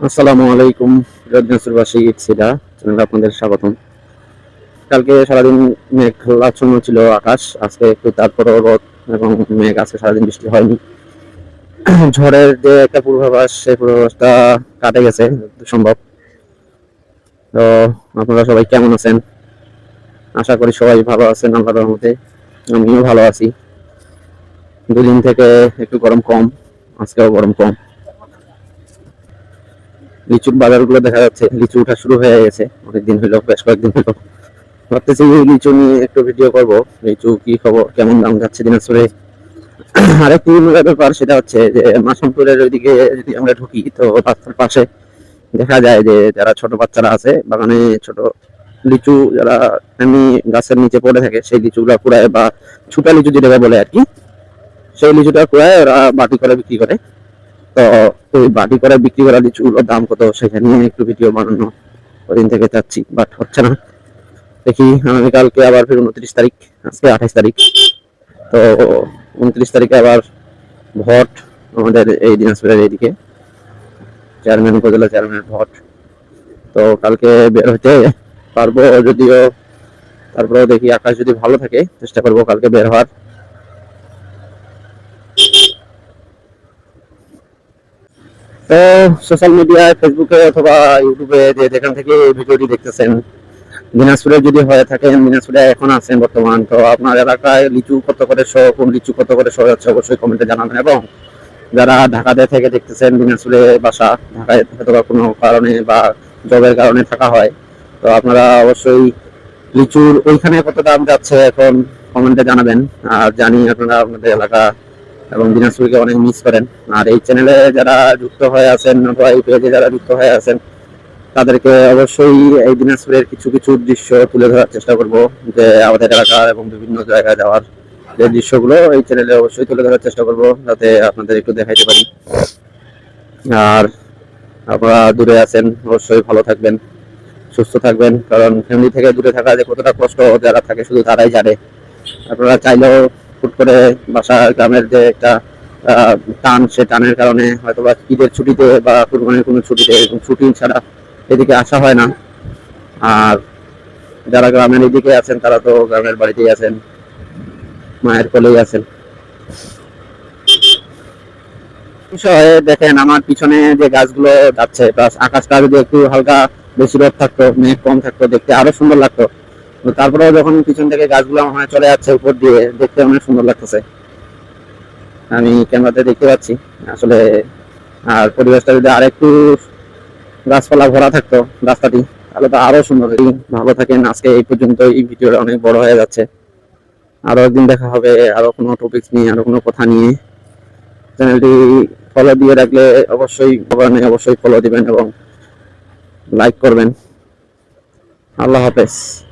আসসালামু আলাইকুম রজনাসুরবাসী সিডা চ্যানেলে আপনাদের স্বাগতম। কালকে সারাদিন মেঘাচ্ছন্ন ছিল আকাশ, আজকে একটু তারপরও রোদ এবং মেঘ আজকে সারাদিন বৃষ্টি হয়নি। ঝড়ের যে একটা পূর্বাভাস, সেই পূর্বাভাসটা কাটে গেছে সম্ভব। তো আপনারা সবাই কেমন আছেন? আশা করি সবাই ভালো আছেন আল্লাহর রহমতে। আমিও ভালো আছি। দুদিন থেকে একটু গরম কম, আজকেও গরম কম। লিচুর বাজারগুলো দেখা যাচ্ছে, লিচু ওঠা শুরু হয়ে গেছে। অনেকদিন হলো, বেশ কয়েকদিন হলো। ভাবতেছি লিচু নিয়ে একটু ভিডিও করব। লিচু কি খবর, কেমন দাম যাচ্ছে দিনাজপুরে? আরেকটি ব্যাপার, সেটা হচ্ছে যে মাসামপুরের ওইদিকে যদি আমরা ঢুকি, তো রাস্তার পাশে দেখা যায় যে যারা ছোট বাচ্চারা আছে, বাগানে ছোট লিচু যারা এমনি গাছের নিচে পড়ে থাকে, সেই লিচুগুলা কুড়ায় বা ছুটা লিচু যেটাকে বলে আর কি, সেই লিচুটা কুড়ায় ওরা বাটি করে বিক্রি করে। তো ওই বাটি করে, বিক্রি করা লিচুগুলোর দাম কত সেখানে একটু ভিডিও বানানো। ওদিন থেকে চাচ্ছি বাট হচ্ছে না। দেখি আগামীকালকে আবার ফির উনত্রিশ তারিখ, আজকে আঠাইশ তারিখ। তো উনত্রিশ তারিখে আবার ভোট আমাদের এই দিনাজপুরের এইদিকে। চেয়ারম্যান উপজেলা চেয়ারম্যান ভোট। তো কালকে বের হতে পারব যদিও, তারপরেও দেখি আকাশ যদি ভালো থাকে, চেষ্টা করব কালকে বের হওয়ার। তো সোশ্যাল মিডিয়ায় ফেসবুকে অথবা ইউটিউবে যে যেখান থেকে এই ভিডিওটি দেখতেছেন, দিনাজপুরে যদি হয়ে থাকেন, দিনাজপুরে এখন আছেন বর্তমান, তো আপনার এলাকায় লিচু কত করে শো কোন লিচু কত করে শো হচ্ছে অবশ্যই কমেন্টে জানাবেন। এবং যারা ঢাকাতে থেকে দেখতেছেন, দিনাজপুরে বাসা, ঢাকায় হয়তো কোনো কারণে বা জবের কারণে থাকা হয়, তো আপনারা অবশ্যই লিচুর ওইখানে কত দাম যাচ্ছে এখন কমেন্টে জানাবেন। আর জানি আপনারা আপনাদের এলাকা এবং দিনাজপুরকে অনেক মিস করেন। আর এই চ্যানেলে যারা যুক্ত হয়ে আছেন অথবা এই পেজে যারা যুক্ত হয়ে আছেন, তাদেরকে অবশ্যই এই দিনাজপুরের কিছু কিছু দৃশ্য তুলে ধরার চেষ্টা করব, যে আমাদের এলাকা এবং বিভিন্ন জায়গায় যাওয়ার যে দৃশ্যগুলো এই চ্যানেলে অবশ্যই তুলে ধরার চেষ্টা করব, যাতে আপনাদের একটু দেখাইতে পারি। আর আপনারা দূরে আছেন, অবশ্যই ভালো থাকবেন, সুস্থ থাকবেন, কারণ ফ্যামিলি থেকে দূরে থাকা যে কতটা কষ্ট যারা থাকে, শুধু তারাই জানে। আপনারা চাইলেও করে বাসা গ্রামের যে একটা টান, সে টানের কারণে হয়তো বা ঈদের ছুটিতে বা কুরবানির কোনো ছুটিতে এরকম ছুটি ছাড়া এদিকে আসা হয় না। আর যারা গ্রামের এদিকে আছেন, তারা তো গ্রামের বাড়িতেই আছেন, মায়ের কোলেই আছেন। বিষয়ে দেখেন, আমার পিছনে যে গাছগুলো যাচ্ছে প্লাস আকাশটা যদি একটু হালকা বেশি রোদ থাকতো, মেঘ কম থাকতো, দেখতে আরও সুন্দর লাগতো। তারপরেও যখন পিছন থেকে গাছগুলো আমার চলে যাচ্ছে উপর দিয়ে, দেখতে অনেক সুন্দর লাগতেছে। আমি ক্যামেরাতে দেখতে পাচ্ছি। আসলে, আর পরিবেশটা যদি আরেকটু গাছপালা ভরা থাকতো রাস্তাটি, তাহলে তো আরও সুন্দর। ভালো থাকেন আজকে এই পর্যন্ত এই ভিডিওটা অনেক বড় হয়ে যাচ্ছে। আরও একদিন দেখা হবে, আরও কোনো টপিকস নিয়ে, আরও কোনো কথা নিয়ে। চ্যানেলটি ফলো দিয়ে রাখলে অবশ্যই ভগবানে অবশ্যই ফলো দিবেন এবং লাইক করবেন। আল্লাহ হাফেজ।